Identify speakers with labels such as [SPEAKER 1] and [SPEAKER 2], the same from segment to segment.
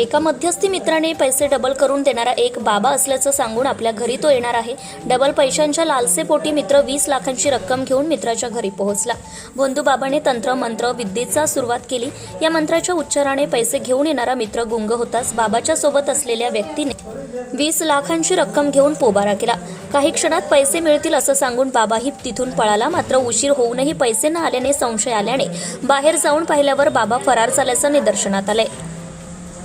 [SPEAKER 1] एका मध्यस्थी मित्राने पैसे डबल करून देणारा एक बाबा असल्याचं सांगून आपल्या घरी तो येणार आहे. डबल पैशांच्या लालसेपोटी मित्र वीस लाखांची रक्कम घेऊन मित्राच्या घरी पोहोचला. बंधू बाबाने तंत्र मंत्र विद्येचा सुरुवात केली. या मंत्राच्या उच्चाराने पैसे घेऊन येणारा मित्र गुंग होताच बाबाच्या सोबत असलेल्या व्यक्तीने वीस लाखांची रक्कम घेऊन पोबारा केला. काही क्षणात पैसे मिळतील असं सांगून बाबाही तिथून पळाला. मात्र उशीर होऊनही पैसे न आल्याने संशय आल्याने बाहेर जाऊन पाहिल्यावर बाबा फरार झाल्याचं निदर्शनात आलंय.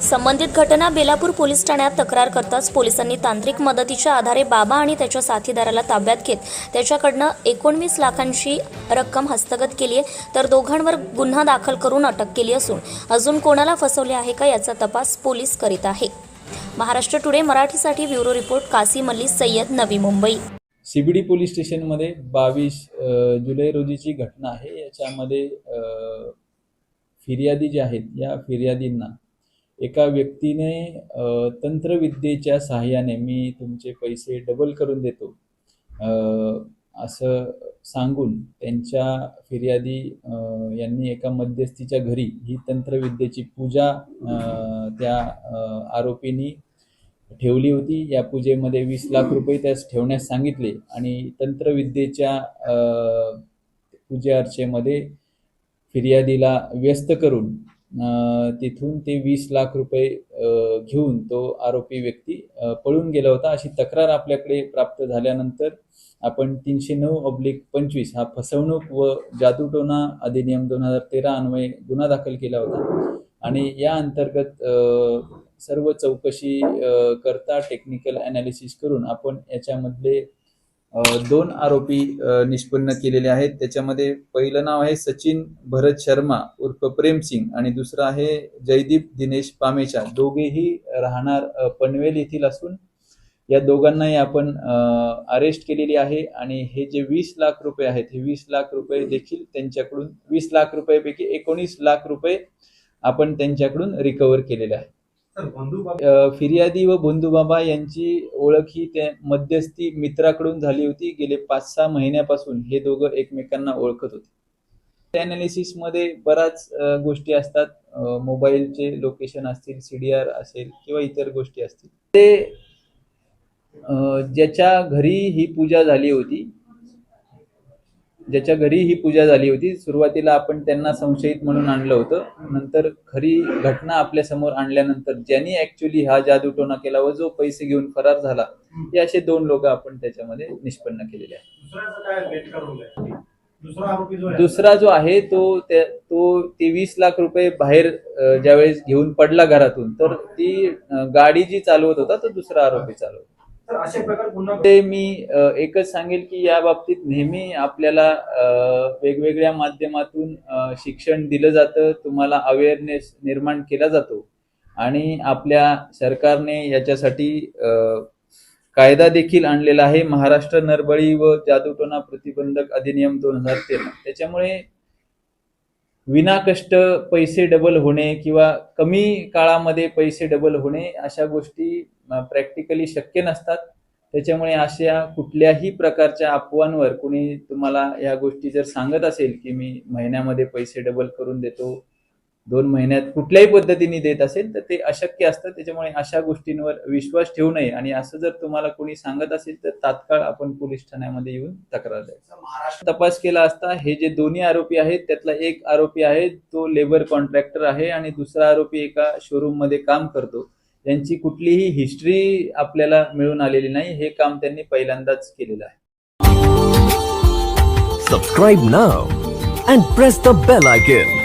[SPEAKER 1] संबंधित घटना बेलापूर पोलीस ठाण्यात तक्रार करताच पोलिसांनी तांत्रिक मदतीच्या आधारे बाबा आणि त्याच्या साथीदाराला ताब्यात घेत त्याच्याकडनं एकोणवीस लाखांची रक्कम हस्तगत केली आहे. तर दोघांवर गुन्हा दाखल करून अटक केली असून अजून कोणाला फसवले आहे का याचा तपास पोलीस करीत आहे. महाराष्ट्र टुडे मराठीसाठी bureau report Kasim Ali Sayyad Navi Mumbai.
[SPEAKER 2] CBD police स्टेशनमध्ये बावीस जुलै रोजीची घटना आहे. याच्यामध्ये फिर्यादी ज्या आहेत या फिर्यादींना एका व्यक्तीने तंत्रविद्येच्या सहाय्याने मी तुमचे पैसे डबल करून देतो. असं सांगून त्यांच्या फिर्यादी यांनी एका मध्यस्थीच्या घरी ही तंत्रविद्येची पूजा त्या आरोपींनी ठेवली होती. या पूजेमध्ये वीस लाख रुपये त्यास ठेवण्यास सांगितले आणि तंत्रविद्येच्या अ, पूजे अर्चेमध्ये फिर्यादीला व्यस्त करून तिथून ते वीस लाख रुपये घेऊन तो आरोपी व्यक्ती पळून गेला होता. अशी तक्रार आपल्याकडे प्राप्त झाल्यानंतर आपण तीनशे नऊ ऑब्लिक पंचवीस हा फसवणूक व जादूटोना अधिनियम दोन हजार तेरा अन्वये गुन्हा दाखल केला होता. आणि या अंतर्गत सर्व चौकशी करता टेक्निकल अनालिसिस करून आपण याच्यामधले दोन आरोपी निष्पन्न केलेले आहेत. त्याच्यामध्ये पहिलं नाव आहे सचिन भरत शर्मा उर्फ प्रेम सिंग आणि दुसरं आहे जयदीप दिनेश पामेचा. दोघेही राहणार पनवेल येथील असून या दोघांनाही आपण अरेस्ट केलेली आहे आणि हे जे वीस लाख रुपये आहेत हे वीस लाख रुपये देखील त्यांच्याकडून वीस लाख रुपयापैकी एकोणीस लाख रुपये आपण त्यांच्याकडून रिकवर केलेले आहे फिर्यादी व बंधूबाबा यांची ओळख ही त्या मध्यस्थी मित्राकडून झाली होती गेले पाच सहा महिन्यापासून. हे दोघं एकमेकांना ओळखत होते. अनालिसिसमध्ये बऱ्याच गोष्टी असतात. मोबाईलचे लोकेशन असतील सीडीआर असेल किंवा इतर गोष्टी असतील. ते ज्याच्या घरी ही पूजा झाली होती ज्याच्या घरी ही पूजा झाली होती सुरुवातीला आपण त्यांना संशयित म्हणून आणलं होतं. नंतर खरी घटना आपल्यासमोर आणल्यानंतर ज्यांनी ऍक्च्युली हा जादूटोना केला व जो पैसे घेऊन फरार झाला हे असे दोन लोक आपण त्याच्यामध्ये निष्पन्न केलेले आहेत.
[SPEAKER 3] दुसरा जो आहे?
[SPEAKER 2] तो तो तेवीस लाख रुपये बाहेर ज्यावेळेस घेऊन पडला घरातून तर ती गाडी जी चालवत होता तो दुसरा आरोपी चालवत ते मी एकच सांगेल की या बाबतीत नेहमी आपल्याला वेगवेगळ्या माध्यमातून शिक्षण दिलं जातं तुम्हाला अवेअरनेस निर्माण केला जातो. आणि आपल्या सरकारने याच्यासाठी कायदा देखील आणलेला आहे. महाराष्ट्र नरबळी व जादूटोना प्रतिबंधक अधिनियम दोन हजार तेरा. त्याच्यामुळे विनाकष्ट पैसे डबल होणे किंवा कमी काळामध्ये पैसे डबल होणे अशा गोष्टी प्रॅक्टिकली शक्य नसतात. त्याच्यामुळे अशा कुठल्याही प्रकारच्या अफवांवर कुणी तुम्हाला या गोष्टी जर सांगत असेल की मी महिन्यामध्ये पैसे डबल करून देतो दोन महिन्यात कुठल्याही पद्धतीने देत असेल तर ते अशक्य असतं. त्याच्यामुळे अशा गोष्टींवर विश्वास ठेवू नये. आणि असं जर तुम्हाला कोणी सांगत असेल तर तात्काळ आपण पोलीस ठाण्यामध्ये येऊन तक्रार द्यायची
[SPEAKER 3] महाराष्ट्र
[SPEAKER 2] तपास केला असता हे जे दोन्ही आरोपी आहेत त्यातला एक आरोपी आहे तो लेबर कॉन्ट्रॅक्टर आहे आणि दुसरा आरोपी एका शोरूममध्ये काम करतो. यांची कुठलीही हिस्ट्री आपल्याला मिळून आलेली नाही. हे काम त्यांनी पहिल्यांदाच केलेलं आहे.
[SPEAKER 4] Subscribe now and press the bell icon.